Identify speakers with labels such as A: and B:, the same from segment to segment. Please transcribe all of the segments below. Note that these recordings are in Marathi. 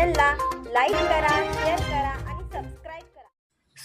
A: चॅनलला लाईक करा शेअर करा आणि सबस्क्राईब करा.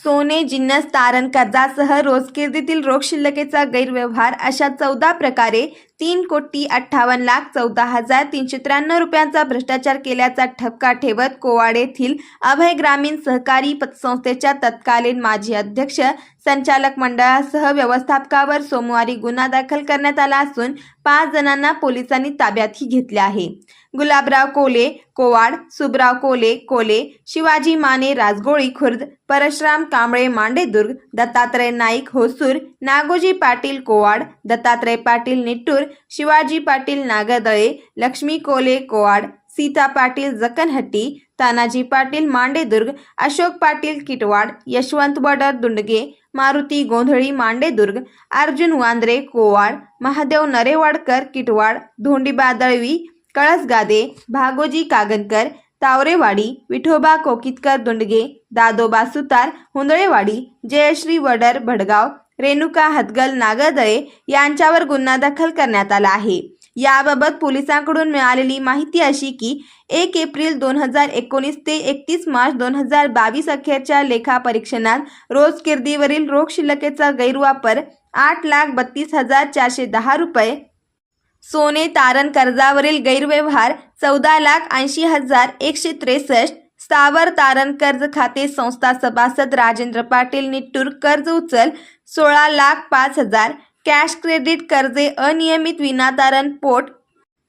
B: सोने जिन्नस तारण कर्जासह रोजकिर्दीतील रोख शिल्लकेचा गैरव्यवहार अशा चौदा प्रकारे तीन कोटी अठ्ठावन्न लाख चौदा हजार तीनशे त्र्याण्णव रुपयांचा भ्रष्टाचार केल्याचा ठपका ठेवत कोवाड येथील अभय ग्रामीण सहकारी पतसंस्थेच्या तत्कालीन माजी अध्यक्ष संचालक मंडळासह व्यवस्थापकावर सोमवारी गुन्हा दाखल करण्यात आला असून पाच जणांना पोलिसांनी ताब्यातही घेतले आहे. गुलाबराव कोले कोवाड सुबराव कोले कोले शिवाजी माने राजगोळी खुर्द परशुराम कांबळे मांडेदुर्ग दत्तात्रय नाईक होसूर नागोजी पाटील कोवाड दत्तात्रय पाटील निट्टूर शिवाजी पाटील नागदळे लक्ष्मी कोले कोवाड सीता पाटील जकनहट्टी तानाजी पाटील मांडेदुर्ग अशोक पाटील किटवाड यशवंत बडर दुंडगे मारुती गोंधळी मांडेदुर्ग अर्जुन वांद्रे कोवाड महादेव नरेवाडकर किटवाड धोंडीबा दळवी कळसगादे भागोजी कागनकर तावरेवाडी विठोबा कोकितकर दुंडगे दादोबा सुतार हुंदळेवाडी जयश्री वडर भडगाव रेणुका हदगल नागदळे यांच्यावर गुन्हा दाखल करण्यात आला आहे. याबाबत पोलिसांकडून मिळालेली माहिती अशी की एक एप्रिल दोन हजार एकोणीस ते एकतीस मार्च दोन हजार बावीस अखेरच्या लेखापरीक्षणात रोज किर्दीवरील रोख शिल्लकेचा गैरवापर आठ लाख बत्तीस हजार चारशे दहा रुपये सोने तारण कर्जावरील गैरव्यवहार चौदा लाख ऐंशी हजार एकशे त्रेसष्ट स्थावर तारण कर्ज खाते संस्था सभासद राजेंद्र पाटील निट्टूर कर्ज उचल सोळा लाख पाच हजार. कॅश क्रेडिट कर्जे अनियमित विनातारण पोट.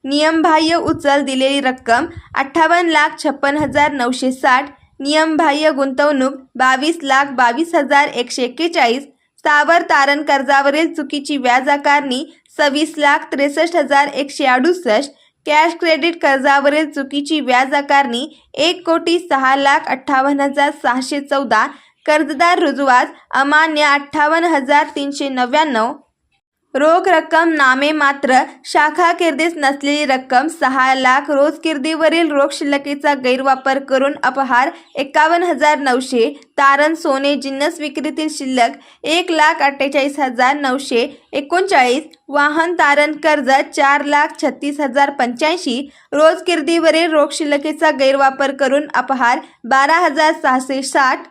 B: नियमबाह्य उचल दिलेली रक्कम अठ्ठावन्न लाख छप्पन हजार नऊशे साठ. नियमबाह्य गुंतवणूक बावीस लाख बावीस हजार एकशे एक्केचाळीस. स्थावर तारण कर्जावरील चुकीची व्याज आकारणी सव्वीस लाख त्रेसष्ट हजार एकशे अडुसष्ट. कॅश क्रेडिट कर्जावरील चुकीची व्याज आकारणी एक कोटी सहा लाख अठ्ठावन्न हजार सहाशे चौदा कर्जदार रुजवात अमान्य अठ्ठावन्न हजार तीनशे नव्याण्णव रोख रक्कम नामे मात्र शाखा किर्दीस नसलेली रक्कम सहा लाख रोज किर्दीवरील रोख शिल्लकीचा गैरवापर करून अपहार एकावन्न हजार नऊशे तारण सोने जिन्नस विक्रीतील शिल्लक एक लाख अठ्ठेचाळीस हजार नऊशे एकोणचाळीस वाहन तारण कर्ज चार लाख छत्तीस हजार पंच्याऐंशी रोज किर्दीवरील रोख शिल्लकीचा गैरवापर करून अपहार बारा हजार सहाशे साठ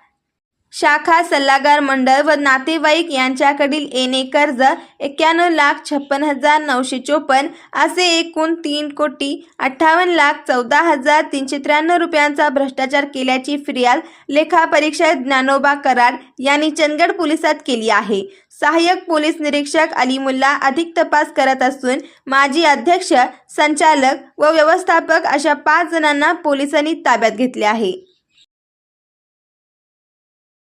B: शाखा सल्लागार मंडळ व नातेवाईक यांच्याकडील येणे कर्ज एक्क्याण्णव लाख छप्पन हजार नऊशे चोपन्न असे एकूण तीन कोटी अठ्ठावन्न लाख चौदा हजार तीनशे त्र्याण्णव रुपयांचा भ्रष्टाचार केल्याची फिर्याद लेखापरीक्षक ज्ञानोबा कराड यांनी चंदगड पोलिसात केली आहे. सहाय्यक पोलीस निरीक्षक अलीमुल्ला अधिक तपास करत असून माजी अध्यक्ष संचालक व व्यवस्थापक अशा पाच जणांना पोलिसांनी ताब्यात घेतले आहे.